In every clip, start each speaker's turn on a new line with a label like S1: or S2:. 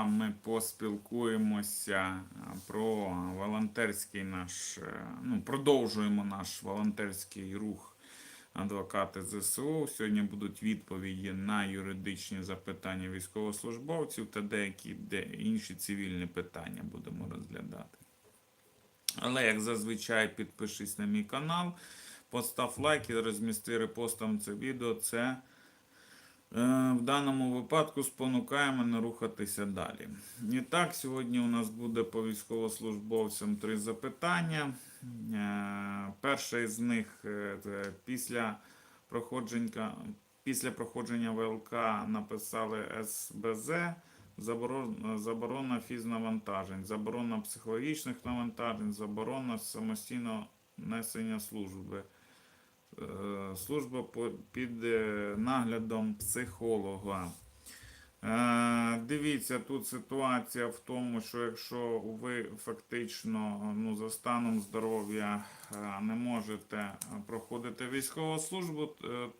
S1: вами поспілкуємося про волонтерський наш, е, ну, продовжуємо наш волонтерський рух адвокати ЗСУ. Сьогодні будуть відповіді на юридичні запитання військовослужбовців та деякі де інші цивільні питання будемо розглядати. Але, як зазвичай, підпишись на мій канал, постав лайк і розмісти репостом це відео. Це в даному випадку спонукає мене рухатися далі. І так, сьогодні у нас буде по військовослужбовцям три запитання. Е, Перше з них е, після проходження, після проходження ВЛК написали СБЗ. Заборона фізнавантажень, заборона психологічних навантажень, заборона самостійного несення служби. Е, Служба під е, наглядом психолога. Е, Дивіться, тут ситуація в тому, що якщо ви фактично ну, за станом здоров'я не можете проходити військову службу,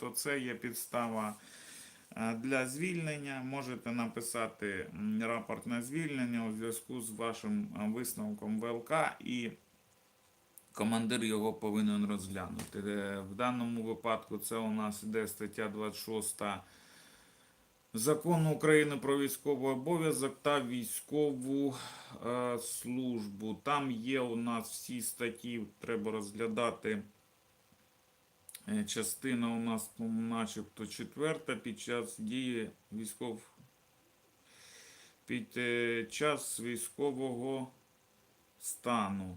S1: то це є підстава для звільнення. Можете написати рапорт на звільнення у зв'язку з вашим висновком ВЛК і командир його повинен розглянути. Е, В даному випадку це у нас іде стаття 26 Закону України про військовий обов'язок та військову е, службу. Там є у нас всі статті, треба розглядати. Е, Частина у нас, начебто четверта під час дії військов. Під е, час військового стану.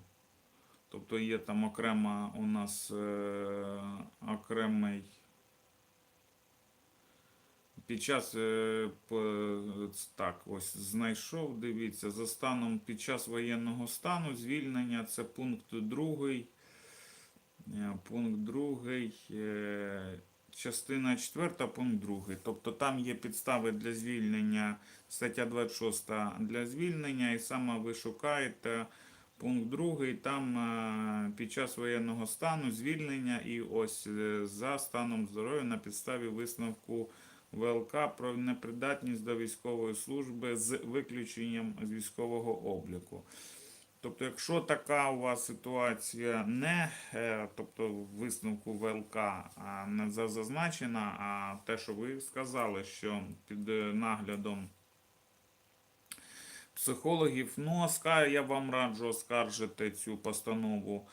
S1: Тобто є там окрема у нас е, окремий під час е, так, ось знайшов, дивіться, за станом під час воєнного стану звільнення це пункт другий. Е, Пункт другий, е, частина четверта, пункт другий. Тобто там є підстави для звільнення, стаття 26 для звільнення, і саме ви шукаєте пункт другий, там е, під час воєнного стану звільнення і ось е, за станом здоров'я на підставі висновку ВЛК про непридатність до військової служби з виключенням з військового обліку. Тобто, якщо така у вас ситуація не, е, тобто висновку ВЛК не за- зазначена, а те, що ви сказали, що під наглядом психологів, ну, оска- я вам раджу оскаржити цю постанову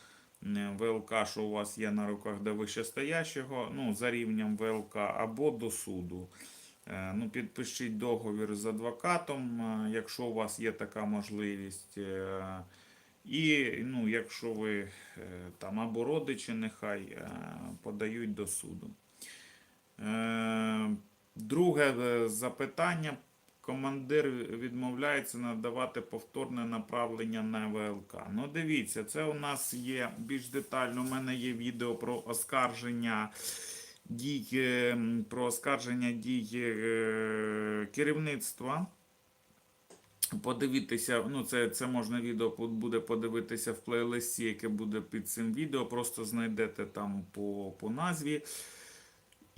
S1: ВЛК, що у вас є на руках до вищестоящого, ну, за рівнем ВЛК, або до суду. Е, Ну, підпишіть договір з адвокатом, е, якщо у вас є така можливість. е, І ну, якщо ви там або родичі, нехай подають до суду. Друге запитання. Командир відмовляється надавати повторне направлення на ВЛК. Ну, дивіться, це у нас є більш детально. У мене є відео про оскарження дій, е, про оскарження дій е, керівництва. Подивитися, ну це, це можна відео буде подивитися в плейлисті, яке буде під цим відео. Просто знайдете там по, по назві.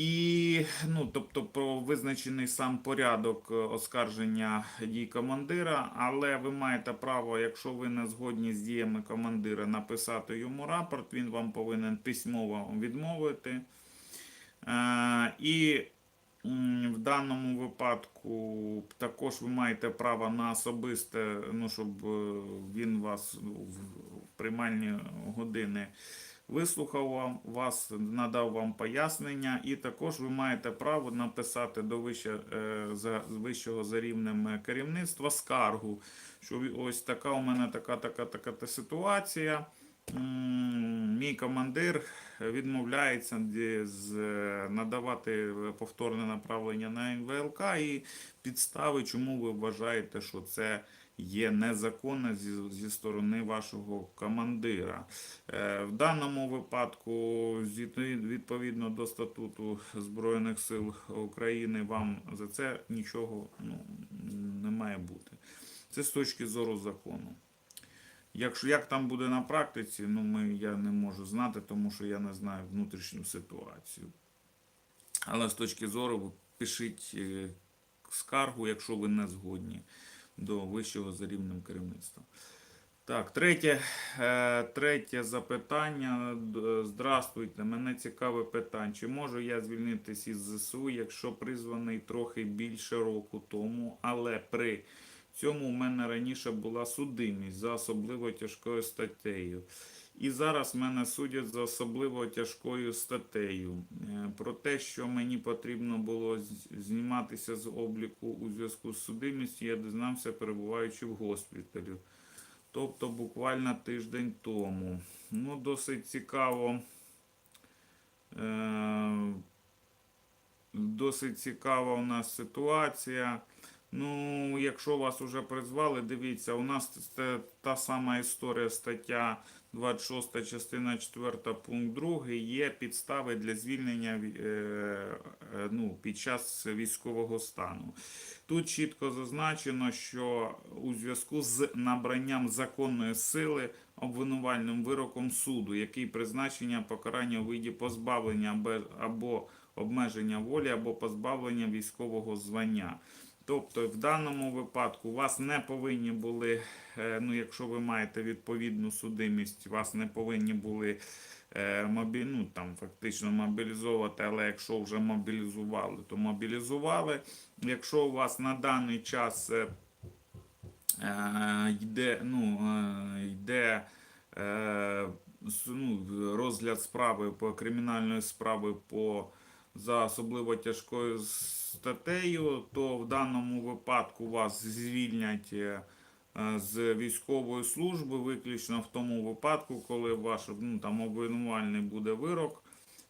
S1: І, ну, тобто, про визначений сам порядок е, оскарження дій командира, але ви маєте право, якщо ви не згодні з діями командира, написати йому рапорт, він вам повинен письмово відмовити. Е, і в даному випадку також ви маєте право на особисте, ну, щоб е, він вас в в приймальні години вислухав вас, надав вам пояснення, і також ви маєте право написати до вище, е, за, вищого за рівнем е, керівництва скаргу, що ось така у мене така, така, така та ситуація. Мій командир відмовляється з, е, надавати повторне направлення на НВЛК і підстави, чому ви вважаєте, що це є незаконно зі, зі сторони вашого командира. Е, В даному випадку, відповідно до статуту Збройних сил України, вам за це нічого ну, не має бути. Це з точки зору закону. Якщо як там буде на практиці, ну ми, я не можу знати, тому що я не знаю внутрішню ситуацію. Але з точки зору пишіть е, скаргу, якщо ви не згодні. До вищого за рівнем керівництва. Так, третє, е, третє запитання. Здравствуйте, мене цікаве питання. Чи можу я звільнитись із ЗСУ, якщо призваний трохи більше року тому, але при цьому в мене раніше була судимість за особливо тяжкою статтею. І зараз мене судять за особливо тяжкою статтею. Е, Про те, що мені потрібно було зніматися з обліку у зв'язку з судимістю, я дізнався, перебуваючи в госпіталі. Тобто буквально тиждень тому. Ну, досить цікаво. Е, досить цікава у нас ситуація. Ну, якщо вас вже призвали, дивіться, у нас це та сама історія, стаття 26, частина 4, пункт 2, є підстави для звільнення ві- е, е, ну, під час військового стану. Тут чітко зазначено, що у зв'язку з набранням законної сили обвинувальним вироком суду, який призначення покарання у виді позбавлення або обмеження волі, або позбавлення військового звання. Тобто, в даному випадку вас не повинні були, е, ну якщо ви маєте відповідну судимість, вас не повинні були е, мобі... ну, там, фактично мобілізовувати, але якщо вже мобілізували, то мобілізували. Якщо у вас на даний час е, йде, ну, йде ну, розгляд справи по кримінальної справи по за особливо тяжкою статтею, то в даному випадку вас звільнять е, з військової служби, виключно в тому випадку, коли ваш ну, там обвинувальний буде вирок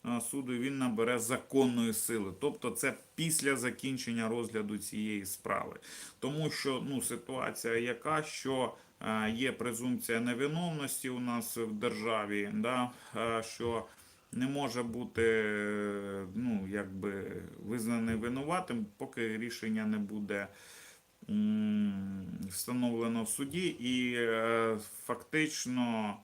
S1: е, суду, він набере законної сили. Тобто це після закінчення розгляду цієї справи. Тому що ну, ситуація яка, що е, є презумпція невиновності у нас в державі, да, що не може бути ну, якби, визнаний винуватим, поки рішення не буде встановлено в суді, і е, фактично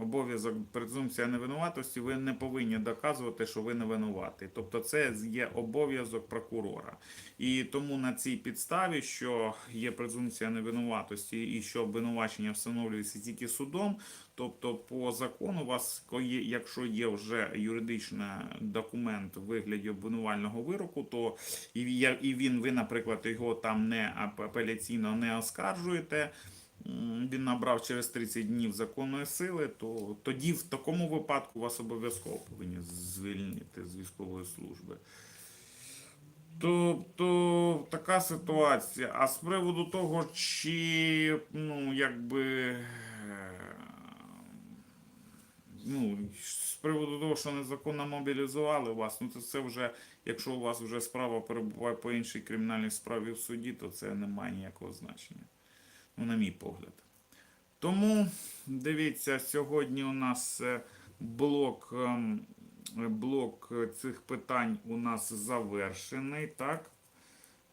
S1: обов'язок презумпція невинуватості, ви не повинні доказувати, що ви не винуватий. Тобто це є обов'язок прокурора. І тому на цій підставі, що є презумпція невинуватості і що обвинувачення встановлюється тільки судом, тобто по закону, у вас, якщо є вже юридичний документ у вигляді обвинувального вироку, то і, він, ви, наприклад, його там не ап- апеляційно не оскаржуєте. Він набрав через 30 днів законної сили, то тоді в такому випадку вас обов'язково повинні звільнити з військової служби. Тобто така ситуація. А з приводу того, чи ну, якби. е, Ну, з приводу того, що незаконно мобілізували вас, ну то це вже, якщо у вас вже справа перебуває по іншій кримінальній справі в суді, то це не має ніякого значення. Ну, на мій погляд. Тому дивіться, сьогодні у нас е, блок, ем, блок цих питань у нас завершений. Так.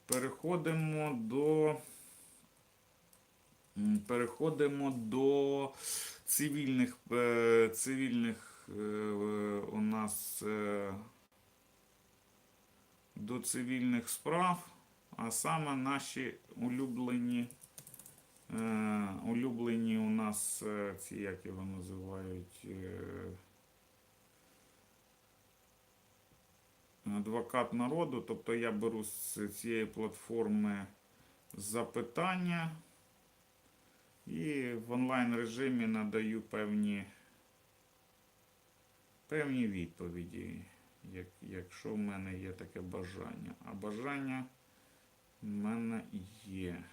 S1: Переходимо до. Переходимо до цивільних, е, цивільних е, у нас до цивільних справ, а саме наші улюблені. Е, улюблені у нас е, ці, як його називають, е, адвокат народу. Тобто я беру з цієї платформи запитання і в онлайн режимі надаю певні, певні відповіді, як, якщо в мене є таке бажання. А бажання в мене є.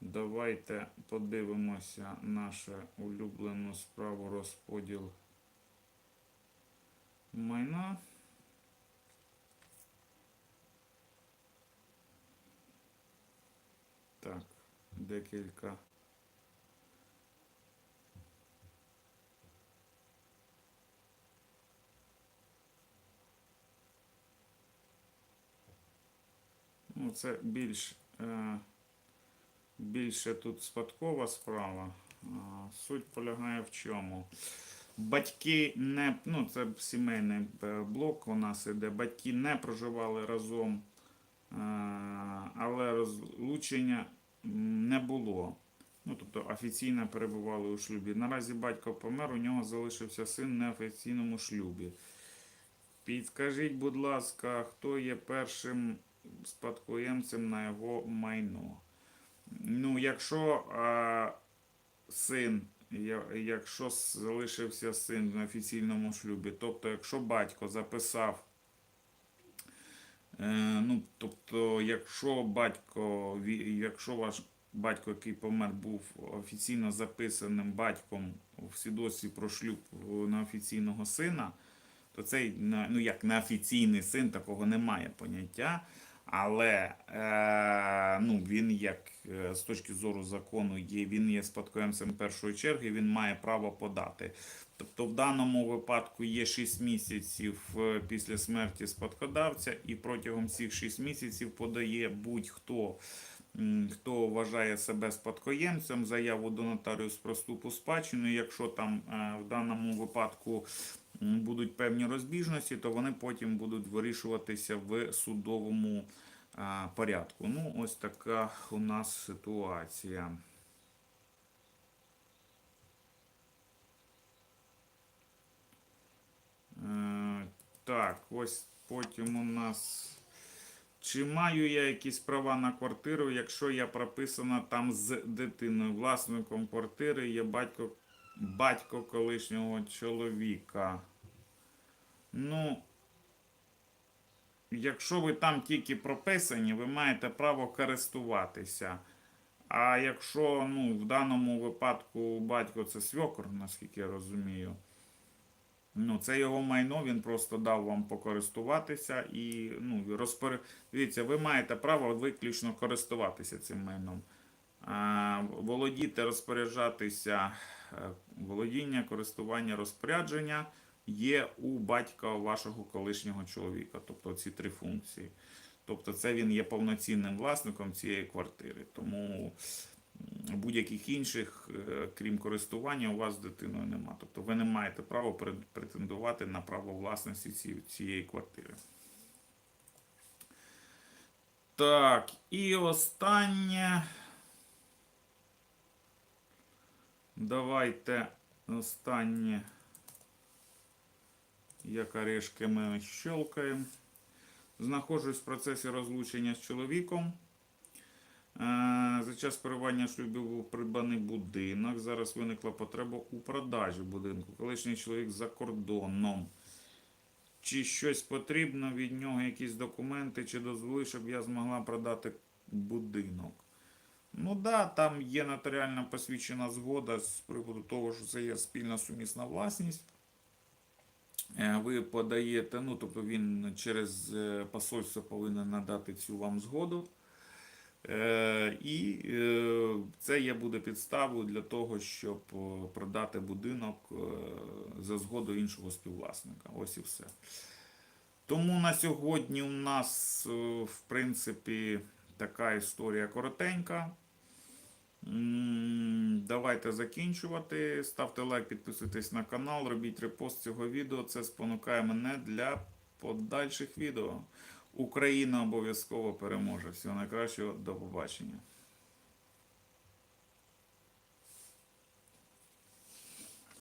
S1: Давайте подивимося нашу улюблену справу розподіл майна. Так, декілька. Ну, це більш. Е, більше тут спадкова справа. Суть полягає в чому? Батьки не, ну це сімейний е, блок у нас іде. Батьки не проживали разом але розлучення не було. Ну, тобто офіційно перебували у шлюбі. Наразі батько помер, у нього залишився син в неофіційному шлюбі. Підскажіть, будь ласка, хто є першим спадкоємцем на його майно? Ну, якщо а, син, якщо залишився син в офіційному шлюбі, тобто, якщо батько записав, е, ну, тобто, якщо батько, якщо ваш батько, який помер, був офіційно записаним батьком в свідоцтві про шлюб неофіційного сина, то цей на- ну як неофіційний син, такого немає поняття. Але е, ну, він як е, з точки зору закону є, він є спадкоємцем першої черги, він має право подати. Тобто в даному випадку є 6 місяців е, після смерті спадкодавця, і протягом цих 6 місяців подає будь-хто, хто вважає себе спадкоємцем, заяву до нотаріус про ступу спадщину. Якщо там е, в даному випадку будуть певні розбіжності, то вони потім будуть вирішуватися в судовому порядку. Ну, ось така у нас ситуація. Е, Так, ось потім у нас. Чи маю я якісь права на квартиру, якщо я прописана там з дитиною? Власником квартири є батько, батько колишнього чоловіка. Ну, якщо ви там тільки прописані, ви маєте право користуватися. А якщо ну, в даному випадку батько це свекор, наскільки я розумію, ну, це його майно, він просто дав вам покористуватися і ну, розпор... Дивіться, ви маєте право виключно користуватися цим майном. А, володіти, розпоряджатися, е, володіння, користування, розпорядження є у батька вашого колишнього чоловіка. Тобто ці три функції. Тобто це він є повноцінним власником цієї квартири. Тому будь-яких інших, е, крім користування, у вас з дитиною нема. Тобто ви не маєте права претендувати на право власності цієї квартири. Так, і останнє. Давайте останнє. Як орешки ми щелкаємо. Знаходжусь в процесі розлучення з чоловіком. Е, За час перебування в шлюбі був придбаний будинок. Зараз виникла потреба у продажі будинку. Колишній чоловік за кордоном. Чи щось потрібно від нього, якісь документи, чи дозволи, щоб я змогла продати будинок? Ну так, да, там є нотаріально посвідчена згода з приводу того, що це є спільна сумісна власність. Е, Ви подаєте, ну тобто він через е, посольство повинен надати цю вам згоду. Е, І це є буде підставою для того, щоб продати будинок за згодою іншого співвласника. Ось і все. Тому на сьогодні у нас, в принципі, така історія коротенька. Давайте закінчувати. Ставте лайк, підписуйтесь на канал, робіть репост цього відео. Це спонукає мене для подальших відео. Україна обов'язково переможе. Всього найкращого, до побачення.